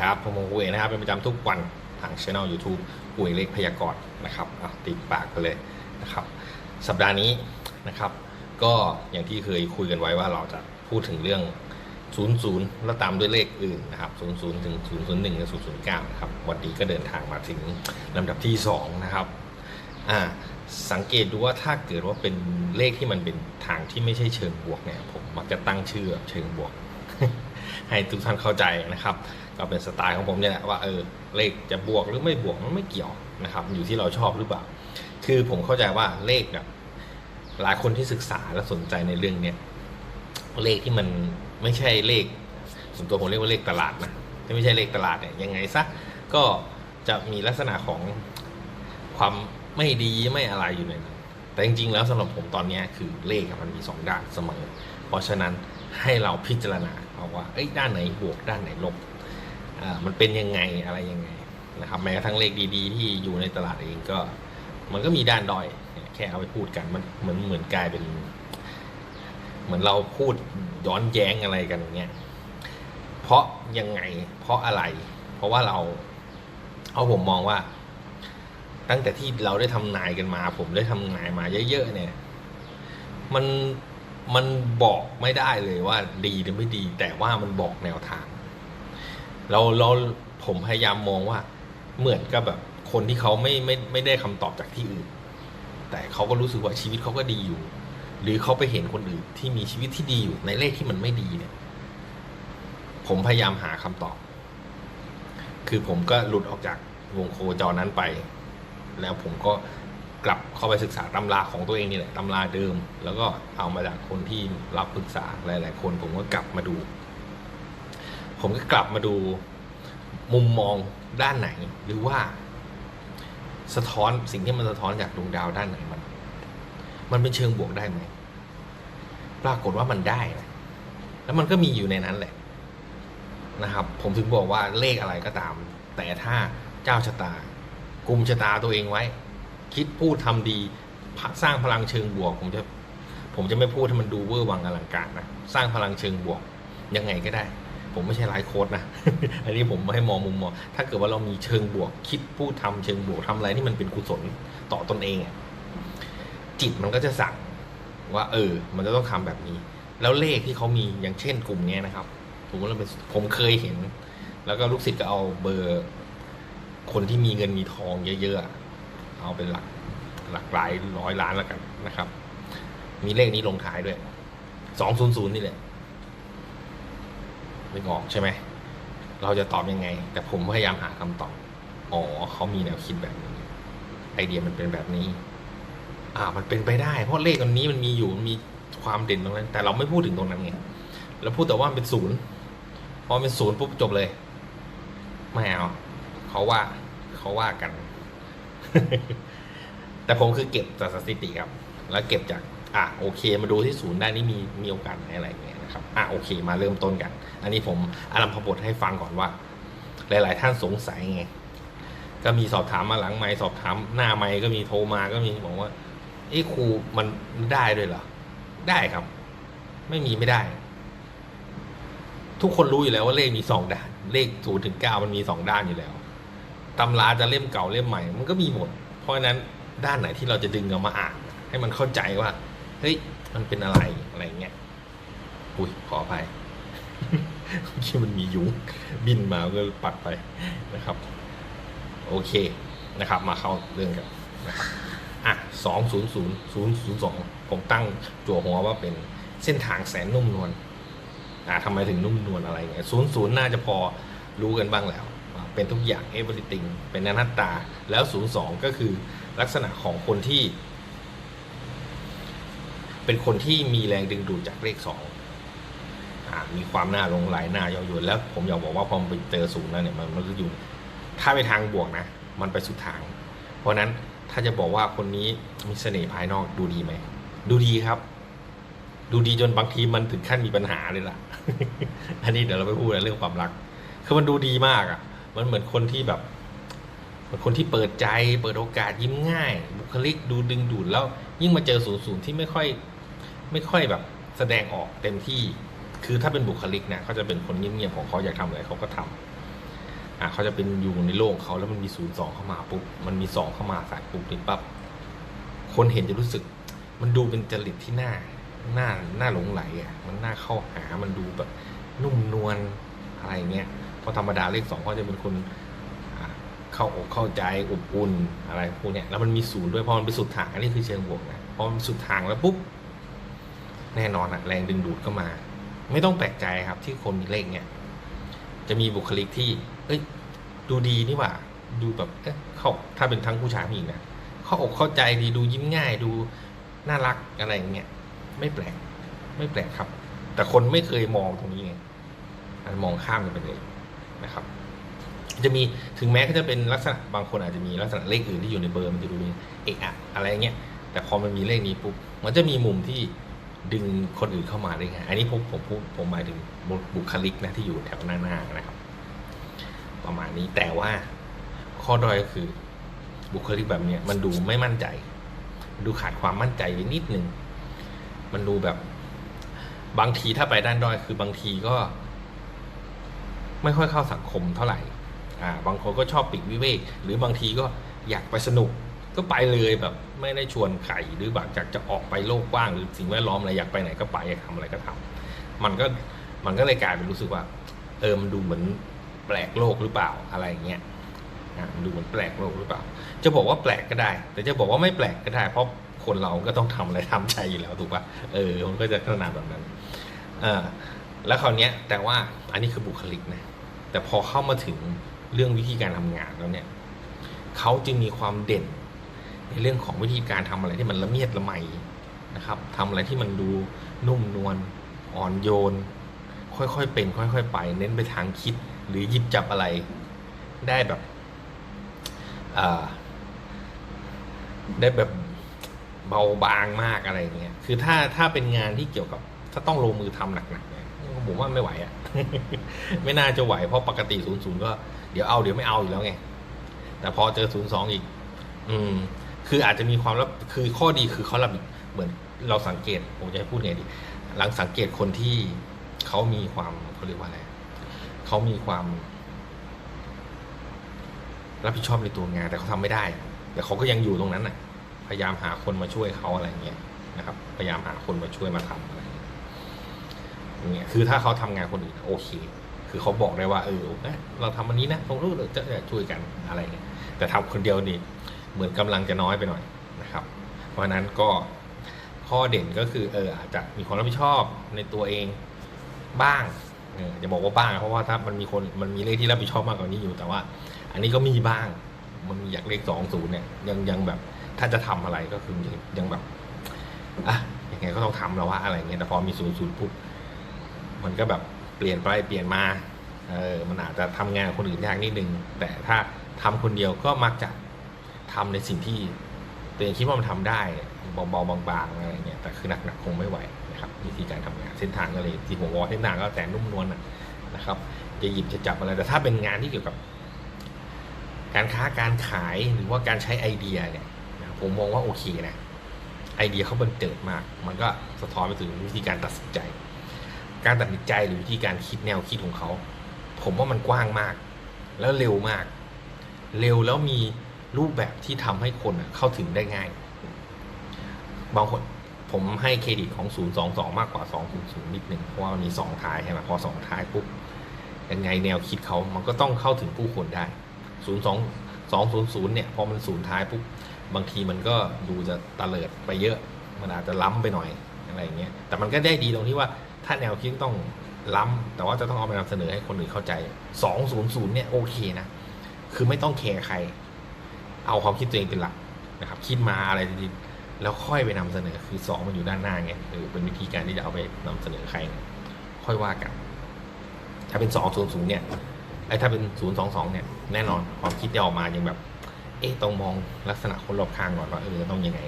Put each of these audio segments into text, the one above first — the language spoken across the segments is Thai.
ครับผมโมเวนะครับ เป็นประจำทุกวันทางช่อง YouTube ป่วยเล็กพยากรณ์นะครับติดปากไปเลยนะครับ สัปดาห์นี้นะครับ ก็อย่างที่เคยคุยกันไว้ว่าเราจะพูดถึงเรื่อง 00 แล้วตามด้วยเลขอื่นนะครับ 00 ถึง 001และ009 นะครับ วันนี้ก็เดินทางมาถึงลำดับที่ 2 นะครับอ่าสังเกตดูว่าถ้าเกิดว่าเป็นเลขที่มันเป็นทางที่ไม่ใช่เชิงบวกเนี่ยผมมักจะตั้งชื่อเชิงบวก ให้ทุกท่านเข้าใจนะครับ ก็เป็นสไตล์ของผมเนี่ยแหละว่าเออเลขจะบวกหรือไม่บวกมันไม่เกี่ยวนะครับ อยู่ที่เราชอบหรือเปล่า คือผมเข้าใจว่าเลขแบบหลายคนที่ศึกษาและสนใจในเรื่องเนี้ยเลขที่มันไม่ใช่เลขส่วนตัวผมเรียกว่าเลขตลาดนะที่ไม่ใช่เลขตลาดเนี่ยยังไงซะก็จะมีลักษณะของความไม่ดีไม่อะไรอยู่ในนั้นแต่จริงๆแล้วสำหรับผมตอนนี้คือเลขมันมีสองด้านเสมอ เพราะฉะนั้นให้เราพิจารณาเอาว่าด้านไหนบวกด้านไหนลบ มันเป็นยังไงอะไรยังไงนะครับแม้กระทั่งเลขดีๆ ที่อยู่ในตลาดเองก็ มันก็มีด้านด้อยแค่เอาไปพูดกันมันเหมือนเหมือนกลายเป็น เหมือนเราพูดย้อนแย้งอะไรกันอย่างเงี้ยเพราะยังไง เพราะอะไร เพราะว่าเราเอาผมมองว่า ตั้งแต่ที่เราได้ทำนายกันมา ผมได้ทำนายมาเยอะๆเนี่ย มันมันบอกไม่ได้เลยว่าดีหรือไม่ดี แต่ว่ามันบอกแนวทาง เราเราผมพยายามมองว่า เหมือนกับแบบคนที่เขาไม่ไม่ไม่ได้คำตอบจากที่อื่น แต่เขาก็รู้สึกว่าชีวิตเขาก็ดีอยู่ หรือเขาไปเห็นคนอื่นที่มีชีวิตที่ดีอยู่ในเลขที่มันไม่ดีเนี่ย ผมพยายามหาคำตอบ คือผมก็หลุดออกจากวงโคจรนั้นไป แล้วผมก็กลับเข้าไปศึกษาตำราของตัวเองนี่แหละตำราเดิม แล้วก็เอามาจากคนที่รับปรึกษาหลาย ๆ คนผมก็กลับมาดู ผมก็กลับมาดูมุมมองด้านไหน หรือว่า สะท้อนสิ่งที่มันสะท้อนจากดวงดาวด้านไหนมัน มันเป็นเชิงบวกได้ไหมปรากฏว่ามันได้นะแล้วมันก็มีอยู่ในนั้นแหละ นะครับ ผมถึงบอกว่าเลขอะไรก็ตาม แต่ถ้าเจ้าชะตากุมชะตาตัวเองไว้ คิดพูดทำดี สร้างพลังเชิงบวก ผมจะ ผมจะไม่พูดให้มันดูเวอร์วังอลังการนะ สร้างพลังเชิงบวก ยังไงก็ได้ ผมไม่ใช่ไลฟ์โค้ดนะ อันนี้ผมให้มองมุมมอง ถ้าเกิดว่าเรามีเชิงบวกคิดพูดทำเชิงบวกทำอะไรที่มันเป็นกุศลต่อตนเองจิตมันก็จะสั่งว่า เออ มันจะต้องทำแบบนี้ แล้วเลขที่เขามีอย่างเช่นกลุ่มเนี้ยนะครับผมว่าเราเป็นผมเคยเห็น แล้วก็ลูกศิษย์ก็เอาเบอร์ คนที่มีเงินมีทองเยอะๆเอาเป็นหลักหลักหลายร้อยล้านแล้วกันนะครับ มีเลขนี้ลงท้ายด้วยสองศูนย์ศูนย์นี่แหละ ไม่ออกใช่ไหม เราจะตอบยังไง แต่ผมพยายามหาคำตอบ อ๋อเขามีแนวคิดแบบนี้ ไอเดียมันเป็นแบบนี้ อ่า มันเป็นไปได้ เพราะเลขอันนี้มันมีอยู่มันมีความเด่นตรงนั้น แต่เราไม่พูดถึงตรงนั้นไง เราพูดแต่ว่ามันเป็นศูนย์ พอเป็นศูนย์ปุ๊บจบเลย ไม่เอาเขาว่า เขาว่ากัน แต่ผมคือเก็บจากสถิติครับ แล้วเก็บจาก อะโอเค มาดูที่ศูนย์ได้นี่มีมีโอกาสอะไรอย่างเงี้ย นะครับอะโอเค มาเริ่มต้นกัน อันนี้ผมอารัมพบทให้ฟังก่อนว่า หลาย ๆ ท่านสงสัยไง ก็มีสอบถามมาหลังไมค์สอบถามหน้าไมค์ก็มีโทรมาก็มีบอกว่าเอ้ครูมันได้ด้วยเหรอ ได้ครับ ไม่มีไม่ได้ ทุกคนรู้อยู่แล้วว่าเลขมีสองด้าน เลขศูนย์ถึงเก้ามันมีสองด้านอยู่แล้วตำราจะเล่มเก่าเล่มใหม่ มันก็มีหมด เพราะฉะนั้นด้านไหนที่เราจะดึงเอามาอ่าน ให้มันเข้าใจว่า เฮ้ย มันเป็นอะไรอะไรเงี้ย อุ้ยขออภัยที่มันมียุงบินมาก็ปัดไปนะครับ โอเคนะครับ มาเข้าเรื่องกันนะครับอะสองศูนย์ศูนย์ศูนย์ศูนย์สองผมตั้งจั่วหัวว่าเป็นเส้นทางแสนนุ่มนวลอ่าทำไมถึงนุ่มนวลอะไรเงี้ยศูนย์ศูนย์น่าจะพอรู้กันบ้างแล้ว เป็นทุกอย่าง everything เป็นอนัตตา แล้วศูนย์สองก็คือลักษณะของคนที่ เป็นคนที่มีแรงดึงดูดจากเลขสอง มีความน่าลงไหลน่าเย้ายวนแล้ว ผมอยากบอกว่าพอมันไปเจอศูนย์แล้วเนี่ยมันมันก็อยู่ถ้าไปทางบวกนะ มันไปสุดทาง เพราะนั้นถ้าจะบอกว่าคนนี้มีเสน่ห์ภายนอกดูดีไหมดูดีครับ ดูดีจนบางทีมันถึงขั้นมีปัญหาเลยล่ะ อันนี้เดี๋ยวเราไปพูดเรื่องความรัก คือมันดูดีมากอะ มันเหมือนคนที่แบบเหมือนคนที่เปิดใจเปิดโอกาสยิ้มง่าย บุคลิกดูดึงดูดแล้ว ยิ่งมาเจอศูนย์ศูนย์ที่ไม่ค่อย ไม่ค่อยแบบแสดงออกเต็มที่ คือถ้าเป็นบุคลิกเนี่ยเขาจะเป็นคนเงียบๆของเขาอยากทำอะไรเขาก็ทอ่าเขาจะเป็นอยู่ในโลกเขาแล้วมันมีศูนย์สองเข้ามาปุ๊บมันมีสองเข้ามาใส่ปุ๊บนี่ปั๊บคนเห็นจะรู้สึก มันดูเป็นจริตที่น่าหน่าหน่าหลงไหลอะมันน่าเข้าหามันดูแบบนุ่มนวลอะไรเงี้ยเพราะธรรมดาเลขสองเขาจะเป็นคนเข้าอกเข้าใจอบอุ่นอะไรพวกเนี้ยแล้วมันมีศูนย์ด้วยพอมันไปสุดทางอันนี้คือเชิงบวกนะพอมันสุดทางแล้วปุ๊บแน่นอนอะแรงดึงดูดก็มา ไม่ต้องแปลกใจครับ ที่คนมีเลขเนี่ย จะมีบุคลิกที่ เอ้ย ดูดีนี่หว่า ดูแบบเอ๊ะเขาถ้าเป็นทั้งผู้ชายผู้หญิงนะเข้าอกเข้าใจดีดูยิ้มง่ายดูน่ารักอะไรอย่างเงี้ยไม่แปลก ไม่แปลกครับ แต่คนไม่เคยมองตรงนี้ไงมันมองข้ามกันไปเลยนะครับ จะมีถึงแม้ก็จะเป็นลักษณะบางคนอาจจะมีลักษณะเลขอื่นที่อยู่ในเบอร์มันจะดูเป็นเอะอะอะไรเงี้ยแต่พอมันมีเลขนี้ปุ๊บมันจะมีมุมที่ ดึงคนอื่นเข้ามาได้ไงอันนี้ผมผมพูดผมหมายถึงบุคลิกนะที่อยู่แถวหน้าหน้าๆนะครับ ประมาณนี้แต่ว่าข้อด้อยก็คือบุคลิกแบบเนี้ยมันดูไม่มั่นใจ ดูขาดความมั่นใจไปนิดนึง มันดูแบบบางทีถ้าไปด้านด้อยคือบางทีก็ ไม่ค่อยเข้าสังคมเท่าไหร่ อ่า บางคนก็ชอบปีกวิเวก หรือบางทีก็อยากไปสนุก ก็ไปเลยแบบไม่ได้ชวนใครหรือแบบอยากจะออกไปโลกกว้างหรือสิ่งแวดล้อมอะไรอยากไปไหนก็ไปอยากทำอะไรก็ทำมันก็มันก็เลยกลายเป็นรู้สึกว่า เออมันดูเหมือนแปลกโลกหรือเปล่าอะไรอย่างเงี้ยมันดูเหมือนแปลกโลกหรือเปล่า จะบอกว่าแปลกก็ได้ แต่จะบอกว่าไม่แปลกก็ได้ เพราะคนเราก็ต้องทำอะไรทำใจอยู่แล้วถูกป่ะเออมันก็จะขนาดแบบนั้นอ่าแล้วคราวนี้ยแต่ว่าอันนี้คือบุคลิกนะแต่พอเข้ามาถึงเรื่องวิธีการทำงานแล้วเนี่ยเขาจึงมีความเด่น ในเรื่องของวิธีการทำอะไรที่มันละเมียดละไมนะครับทำอะไรที่มันดูนุ่มนวลอ่อนโยน ค่อยๆเป็น ค่อย ๆ ไป เน้นไปทางคิด หรือหยิบจับอะไร ได้แบบได้แบบเบาบางมากอะไรเงี้ย คือถ้าถ้าเป็นงานที่เกี่ยวกับ ถ้าต้องลงมือทำหนักๆเนี่ยผมว่าไม่ไหวอะ ไม่น่าจะไหวเพราะปกติศูนย์ศูนย์ก็เดี๋ยวเอาเดี๋ยวไม่เอาอยู่แล้วไง แต่พอเจอศูนย์สองอีก อืม คืออาจจะมีความรับคือข้อดีคือเขารับเหมือนเราสังเกตผมจะให้พูดไงดี หลังสังเกตคนที่เขามีความเขาเรียกว่าอะไรเขามีความ รับผิดชอบในตัวงานแต่เขาทำไม่ได้ แต่เขาก็ยังอยู่ตรงนั้นน่ะ พยายามหาคนมาช่วยเขาอะไรเงี้ยนะครับ พยายามหาคนมาช่วยมาทำอะไรเงี้ยอย่างเงี้ยคือถ้าเขาทำงานคนอื่นโอเค คือเขาบอกได้ว่าเออเราทำอันนี้นะตรงนู้เราจะช่วยกันอะไรเงี้ยแต่ทำคนเดียวนี่ เหมือนกำลังจะน้อยไปหน่อยนะครับ เพราะฉะนั้นก็ข้อเด่นก็คือเอออาจจะมีความรับผิดชอบในตัวเองบ้างเออจะบอกว่าบ้าง เพราะว่าถ้ามันมีคนมันมีเลขที่รับผิดชอบมากกว่านี้อยู่แต่ว่า อันนี้ก็มีบ้างมันอยากเลขสองศูนย์เนี่ยยังยังแบบถ้าจะทำอะไรก็คือยังยังแบบอะยังไงก็ต้องทำแล้วว่าอะไรเงี้ยแต่พอมีศูนย์ศูนย์ปุ๊บมันก็แบบเปลี่ยนไปเปลี่ยนมาเออมันอาจจะทำงานคนอื่นยากนิดนึงแต่ถ้าทำคนเดียวก็มักจะ ทำในสิ่งที่ตัวเองคิดว่ามันทำได้เบาๆบางๆอะไรเงี้ยแต่คือหนักๆคงไม่ไหวนะครับวิธีการทำงานเส้นทางก็เลยที่ผมบอกว่าเส้นทางก็แต่นุ่มนวลนะนะครับ จะหยิบจะจับอะไรแต่ถ้าเป็นงานที่เกี่ยวกับ การค้าการขายหรือว่าการใช้ไอเดียเนี่ยนะผมมองว่าโอเคนะไอเดียเขาบันเจิดมาก มันก็สะท้อนไปถึงวิธีการตัดสินใจ การตัดสินใจหรือวิธีการคิดแนวคิดของเขา ผมว่ามันกว้างมาก แล้วเร็วมาก เร็วแล้วมี รูปแบบที่ทำให้คนเข้าถึงได้ง่าย บางคนผมให้เครดิตของ 022 มากกว่า 200 นิดหนึ่งเพราะว่ามันมี2ท้ายใช่ไหมพอ 2 ท้ายปุ๊บยังไงแนวคิดเขามันก็ต้องเข้าถึงผู้คนได้ 02 200 เนี่ย พอมันศูนย์ท้ายปุ๊บบางทีมันก็ดูจะตะเลิดไปเยอะ มันอาจจะล้ำไปหน่อยอะไรอย่างเงี้ยแต่มันก็ได้ดีตรงที่ว่าถ้าแนวคิดต้องล้ำแต่ว่าจะต้องเอาไปนำเสนอให้คนอื่นเข้าใจ 200 เนี่ยโอเคนะ คือไม่ต้องแคร์ใคร เอาความคิดตัวเองเป็นหลักนะครับ คิดมาอะไรดีๆแล้วค่อยไปนำเสนอคือสองมันอยู่ด้านหน้าไงเออเป็นวิธีการที่จะเอาไปนำเสนอใคร ค่อยว่ากัน ถ้าเป็น200เนี่ยไอ้ถ้าเป็นศูนย์สองสองเนี่ยแน่นอนความคิดจะออกมายังแบบ เอ๊ะต้องมองลักษณะคนรอบข้างก่อนว่าเออต้องยังไง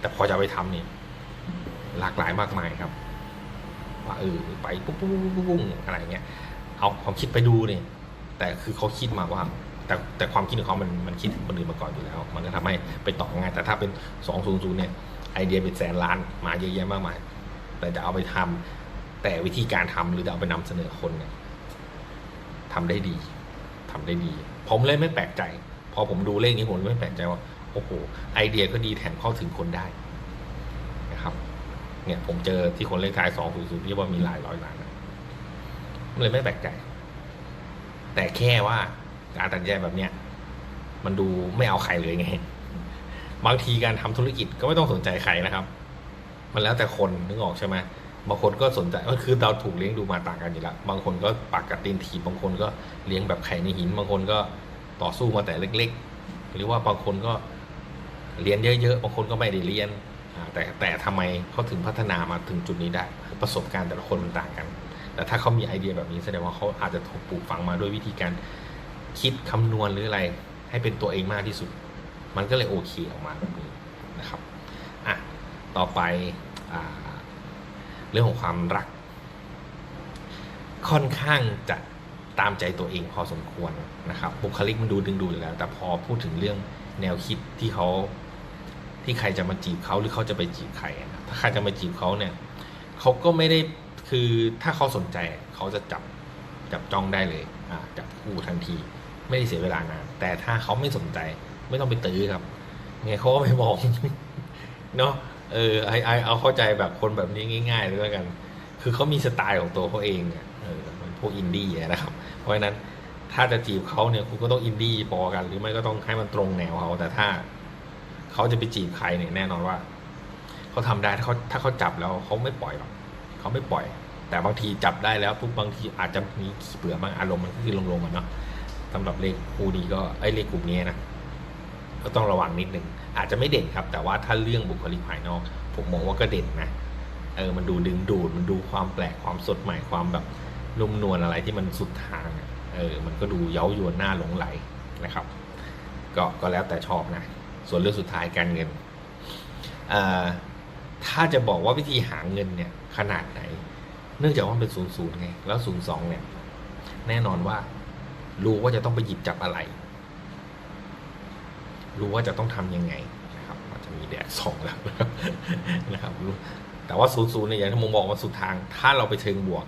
แต่พอจะไปทำเนี่ยหลากหลายมากมายครับ ว่าเออไปปุ๊บปุ๊บปุ๊บปุ๊บปุ๊บอะไรเงี้ยเอาความคิดไปดูเนี่ยแต่คือเขาคิดมาว่า แต่แต่ความคิดของเขามันมันคิดถึงคนอื่นมาก่อนอยู่แล้ว มันก็ทำให้ไปต่อง่าย แต่ถ้าเป็นสองศูนย์ศูนย์เนี่ย ไอเดียเป็นแสนล้านมาเยอะแยะมากมาย แต่จะเอาไปทำแต่วิธีการทำหรือจะเอาไปนำเสนอคนเนี่ยทำได้ดีทำได้ดี ผมเลยไม่แปลกใจ พอผมดูเลขนี้ผมเลยไม่แปลกใจว่า โอ้โห ไอเดียก็ดีแถมเข้าถึงคนได้นะครับ เนี่ยผมเจอที่คนเลขท้ายสองศูนย์ศูนย์ที่ว่ามีหลายร้อยล้านผมเลยไม่แปลกใจ แต่แค่ว่า การตัดสินใจแบบเนี้ยมันดูไม่เอาใครเลยไง บางทีการทำธุรกิจก็ไม่ต้องสนใจใครนะครับ มันแล้วแต่คนนึกออกใช่ไหมบางคนก็สนใจก็คือเราถูกเลี้ยงดูมาต่างกันอยู่แล้วบางคนก็ปักกับตีนถีบบางคนก็เลี้ยงแบบไข่ในหิน บางคนก็ต่อสู้มาแต่เล็ก ๆ หรือว่าบางคนก็เรียนเยอะๆบางคนก็ไม่ได้เรียนแต่แต่ทำไมเขาถึงพัฒนามาถึงจุดนี้ได้ ประสบการณ์แต่ละคนมันต่างกัน แต่ถ้าเขามีไอเดียแบบนี้แสดงว่าเขาอาจจะถูกปลูกฝังมาด้วยวิธีการ คิดคำนวณหรืออะไร ให้เป็นตัวเองมากที่สุด มันก็เลยโอเคออกมาแบบนี้นะครับอะต่อไปอเรื่องของความรัก ค่อนข้างจะตามใจตัวเองพอสมควรนะครับ บุคลิกมันดูดึงดูดอยู่แล้ว แต่พอพูดถึงเรื่องแนวคิดที่เขาที่ใครจะมาจีบเขาหรือเขาจะไปจีบใครอะถ้าใครจะมาจีบเขาเนี่ยเขาก็ไม่ได้คือถ้าเขาสนใจเขาจะจับจับจ้องได้เลยอ่าจับคู่ทันที ไม่ได้เสียเวลานานแต่ถ้าเขาไม่สนใจไม่ต้องไปตื้อครับไงเขาก็ไม่มองเนาะเออไอไอเอาเข้าใจแบบคนแบบนี้ง่ายๆเลยแล้วกัน คือเขามีสไตล์ของตัวเขาเองอะเออมันพวกอินดี้นะครับ เพราะฉะนั้นถ้าจะจีบเขาเนี่ยคุณก็ต้องอินดี้พอกัน หรือไม่ก็ต้องให้มันตรงแนวเขาแต่ถ้าเขาจะไปจีบใครเนี่ยแน่นอนว่าเขาทำได้ถ้าเขาถ้าเขาจับแล้วเขาไม่ปล่อยหรอกเขาไม่ปล่อย แต่บางทีจับได้แล้วปุ๊บบางทีอาจจะมีขี้เบื่อบ้างอารมณ์มันก็คือลงๆกันเนาะ สำหรับเลขคู่นี้ก็ไอ้เลขกลุ่มนี้นะก็ต้องระวังนิดนึงอาจจะไม่เด่นครับ แต่ว่าถ้าเรื่องบุคลิกภายนอก ผมมองว่าก็เด่นนะเออมันดูดึงดูดมันดูความแปลกความสดใหม่ความแบบนุ่มนวลอะไรที่มันสุดทางเออมันก็ดูเย้ายวนหน้าหลงไหลนะครับ ก็ก็แล้วแต่ชอบนะ ส่วนเรื่องสุดท้ายการเงินอ่อถ้าจะบอกว่าวิธีหาเงินเนี่ยขนาดไหน เนื่องจากว่าเป็นศูนย์ศูนย์ไง แล้วศูนย์สองเนี่ย แน่นอนว่า รู้ว่าจะต้องไปหยิบจับอะไร รู้ว่าจะต้องทำยังไงนะครับมันจะมีแดดสองแล้วนะครับแต่ว่าศูนย์ศูนย์เนี่ยอย่างที่ผมบอกว่าสุดทาง ถ้าเราไปเชิงบวก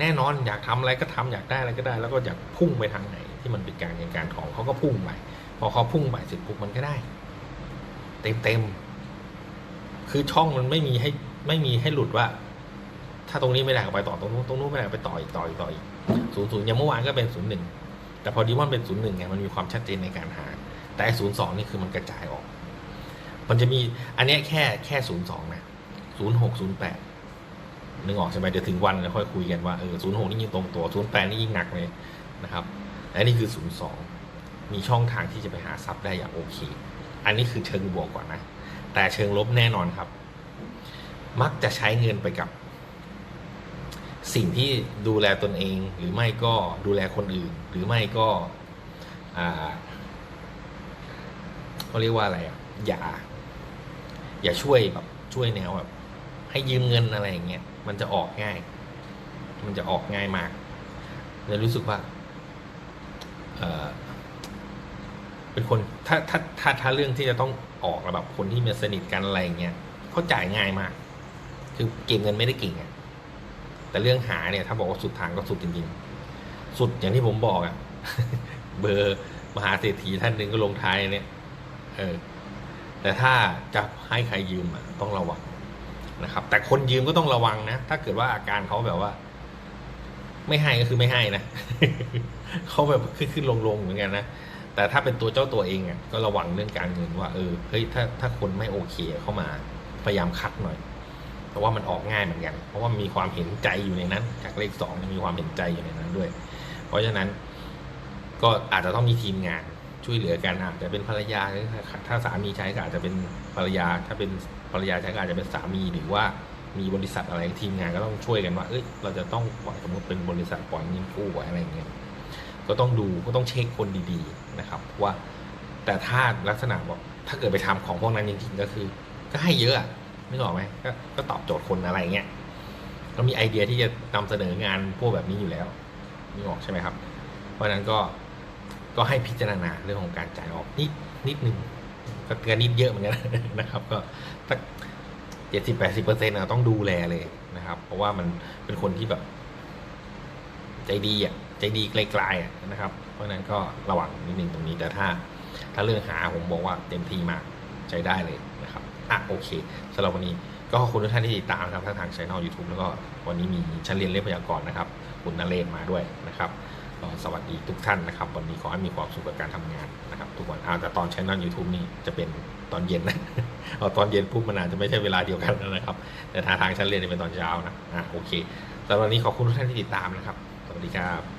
แน่นอนอยากทำอะไรก็ทำอยากได้อะไรก็ได้ แล้วก็อยากพุ่งไปทางไหน ที่มันเป็นการเงินการทองเขาก็พุ่งไปพอเขาพุ่งไปเสร็จปุ๊บมันก็ได้ เต็มเต็มคือช่องมันไม่มีให้ไม่มีให้หลุดว่า ถ้าตรงนี้ไม่ได้ก็ไปต่อตรงนู้นตรงนู้นไม่ได้ไปต่ออีกต่ออีกต่ออีกศูนย์ศูนย์อย่างเมื่อวานก็เป็นศูนย์หนึ่ง แต่พอดีว่ามันเป็นศูนย์หนึ่งไงมันมีความชัดเจนในการหา แต่ศูนย์สองนี่คือมันกระจายออก มันจะมีอันนี้แค่แค่ศูนย์สองนะศูนย์หกศูนย์แปดนึกออกใช่ไหมเดี๋ยวถึงวันแล้วค่อยคุยกันว่าเออศูนย์หกนี่ยิ่งตรงตัวศูนย์แปดนี่ยิ่งหนักเลยนะครับและนี่คือศูนย์สองมีช่องทางที่จะไปหาทรัพย์ได้อย่างโอเค อันนี้คือเชิงบวกก่อนนะ แต่เชิงลบแน่นอนครับ มักจะใช้เงินไปกับ สิ่งที่ดูแลตนเอง หรือไม่ก็ดูแลคนอื่น หรือไม่ก็อ่าเขาเรียกว่าอะไรอะอย่า อย่าช่วยแบบช่วยแนวแบบให้ยืมเงินอะไรอย่างเงี้ยมันจะออกง่าย มันจะออกง่ายมากเลยรู้สึกว่าเออเป็นคนถ้าถ้าถ้าถ้าเรื่องที่จะต้องออกแล้วแบบคนที่มีสนิทกันอะไรอย่างเงี้ยเขาจ่ายง่ายมาก คือเก็บเงินไม่ได้เก่งอะ แต่เรื่องหาเนี่ยถ้าบอกว่าสุดทางก็สุดจริงๆ สุดอย่างที่ผมบอกอะเบอร์มหาเศรษฐีท่านหนึ่งก็ลงท้ายเนี่ย เออ แต่ถ้าจะให้ใครยืมอะต้องระวังนะครับ แต่คนยืมก็ต้องระวังนะ ถ้าเกิดว่าอาการเขาแบบว่า ไม่ให้ก็คือไม่ให้นะเขาแบบขึ้นขึ้นลงลงเหมือนกันนะแต่ถ้าเป็นตัวเจ้าตัวเองอะก็ระวังเรื่องการเงินว่าเออเฮ้ยถ้าถ้าคนไม่โอเคเข้ามาพยายามคัดหน่อย เพราะว่ามันออกง่ายเหมือนกัน เพราะว่ามีความเห็นใจอยู่ในนั้น จากเลขสองมีความเห็นใจอยู่ในนั้นด้วย เพราะฉะนั้นก็อาจจะต้องมีทีมงานช่วยเหลือกันอาจจะเป็นภรรยาถ้าสามีใช้ก็อาจจะเป็นภรรยา ถ้าเป็นภรรยาใช้ก็อาจจะเป็นสามีหรือว่ามีบริษัทอะไรทีมงานก็ต้องช่วยกันว่า เอ้ย เราจะต้องปล่อยสมมติเป็นบริษัทปล่อยเงินกู้อะไรอย่างเงี้ย ก็ต้องดูก็ต้องเช็คคนดีๆนะครับ ว่าแต่ถ้าลักษณะบอกถ้าเกิดไปทำของพวกนั้นจริงๆก็คือ ก็ให้เยอะ นึกออกไหมก็ก็ตอบโจทย์คนอะไรเงี้ยก็มีไอเดียที่จะนำเสนองานพวกแบบนี้อยู่แล้วนึกออกใช่ไหมครับ เพราะฉะนั้นก็ก็ให้พิจารณาเรื่องของการจ่ายออกนิดนิดนึงก็ก็นิดเยอะเหมือนกันนะครับ ก็สักเจ็ดสิบแปดสิบเปอร์เซ็นต์ต้องดูแลเลยนะครับ เพราะว่ามันเป็นคนที่แบบ ใจดีอะใจดีไกลๆอะนะครับ เพราะฉะนั้นก็ระวังนิดนึงตรงนี้แต่ถ้า ถ้าเรื่องหาผมบอกว่าเต็มที่มาก ใช้ได้เลยนะครับอะโอเคสำหรับวันนี้ก็ขอบคุณทุกท่านที่ติดตามนะครับทั้งทางช่อง YouTube แล้วก็วันนี้มีชั้นเรียนเลขพยากรณ์นะครับ คุณนเรศมาด้วยนะครับก็สวัสดีทุกท่านนะครับ วันนี้ขอให้มีความสุขกับการทำงานนะครับ ทุกวันอาแต่ตอนช่อง YouTube นี่จะเป็นตอนเย็นนะเอาตอนเย็นปุ๊บมันอาจจะไม่ใช่เวลาเดียวกันนะครับ แต่ทางทางชั้นเรียนจะเป็นตอนเช้านะอะโอเคสำหรับวันนี้ขอบคุณทุกท่านที่ติดตามนะครับ สวัสดีครับ